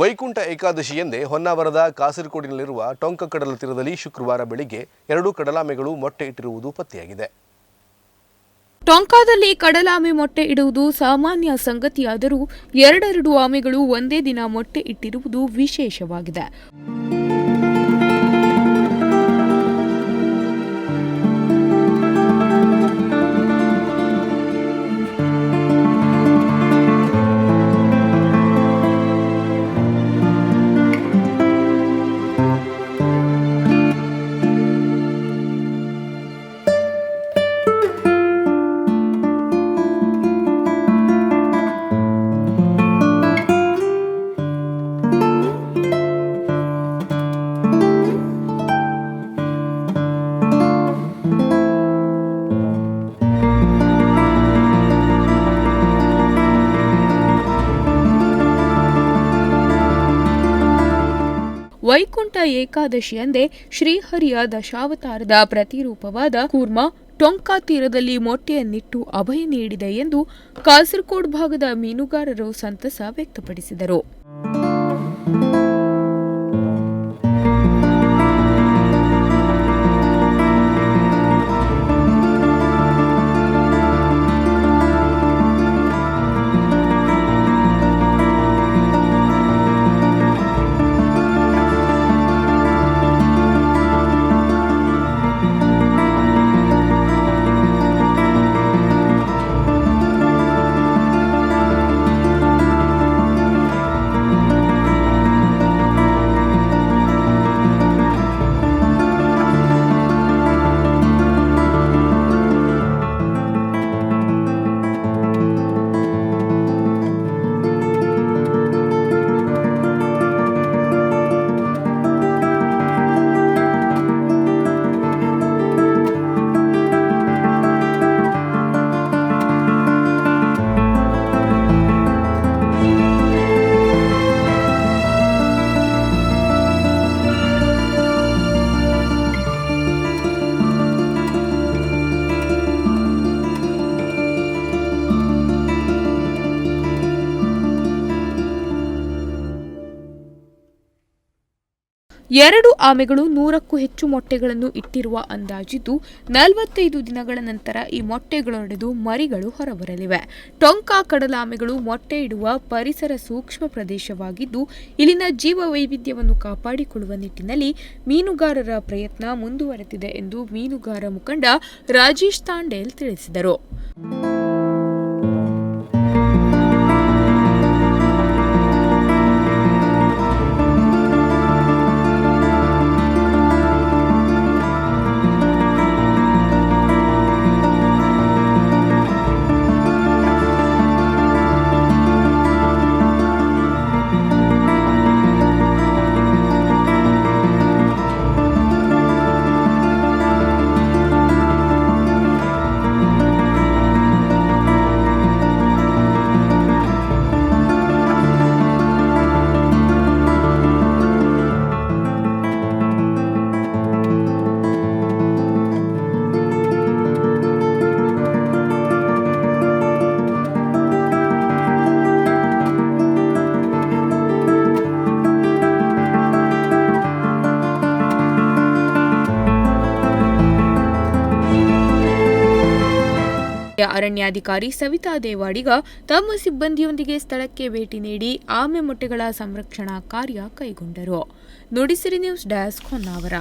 ವೈಕುಂಠ ಏಕಾದಶಿಯಂದೇ ಹೊನ್ನಾವರದ ಕಾಸರಗೋಡಿನಲ್ಲಿರುವ ಟೊಂಕ ಕಡಲ ತೀರದಲ್ಲಿ ಶುಕ್ರವಾರ ಬೆಳಿಗ್ಗೆ ಎರಡು ಕಡಲಾಮೆಗಳು ಮೊಟ್ಟೆ ಇಟ್ಟಿರುವುದು ಪತ್ತೆಯಾಗಿದೆ. ಟೊಂಕಾದಲ್ಲಿ ಕಡಲಾಮೆ ಮೊಟ್ಟೆ ಇಡುವುದು ಸಾಮಾನ್ಯ ಸಂಗತಿಯಾದರೂ ಎರಡೆರಡು ಆಮೆಗಳು ಒಂದೇ ದಿನ ಮೊಟ್ಟೆ ಇಟ್ಟಿರುವುದು ವಿಶೇಷವಾಗಿದೆ. ವೈಕುಂಠ ಏಕಾದಶಿಯಂದೇ ಶ್ರೀಹರಿಯ ದಶಾವತಾರದ ಪ್ರತಿರೂಪವಾದ ಕೂರ್ಮ ಟೊಂಕಾ ತೀರದಲ್ಲಿ ಮೊಟ್ಟೆಯನ್ನಿಟ್ಟು ಅಭಯ ನೀಡಿದೆ ಎಂದು ಕಾಸರಗೋಡ್ ಭಾಗದ ಮೀನುಗಾರರು ಸಂತಸ ವ್ಯಕ್ತಪಡಿಸಿದರು. ಎರಡು ಆಮೆಗಳು ನೂರಕ್ಕೂ ಹೆಚ್ಚು ಮೊಟ್ಟೆಗಳನ್ನು ಇಟ್ಟಿರುವ ಅಂದಾಜಿದ್ದು ನಲವತ್ತೈದು ದಿನಗಳ ನಂತರ ಈ ಮೊಟ್ಟೆಗಳೊಡೆದು ಮರಿಗಳು ಹೊರಬರಲಿವೆ. ಟೊಂಕಾ ಕಡಲಾಮೆಗಳು ಮೊಟ್ಟೆ ಇಡುವ ಪರಿಸರ ಸೂಕ್ಷ್ಮ ಪ್ರದೇಶವಾಗಿದ್ದು, ಇಲ್ಲಿನ ಜೀವ ವೈವಿಧ್ಯವನ್ನು ಕಾಪಾಡಿಕೊಳ್ಳುವ ನಿಟ್ಟಿನಲ್ಲಿ ಮೀನುಗಾರರ ಪ್ರಯತ್ನ ಮುಂದುವರೆದಿದೆ ಎಂದು ಮೀನುಗಾರ ಮುಖಂಡ ರಾಜೇಶ್ ತಾಂಡೇಲ್ ತಿಳಿಸಿದರು. ಅರಣ್ಯಾಧಿಕಾರಿ ಸವಿತಾ ದೇವಾಡಿಗ ತಮ್ಮ ಸಿಬ್ಬಂದಿಯೊಂದಿಗೆ ಸ್ಥಳಕ್ಕೆ ಭೇಟಿ ನೀಡಿ ಆಮೆ ಮೊಟ್ಟೆಗಳ ಸಂರಕ್ಷಣಾ ಕಾರ್ಯ ಕೈಗೊಂಡರು. Nudisiri news desk Honnavar.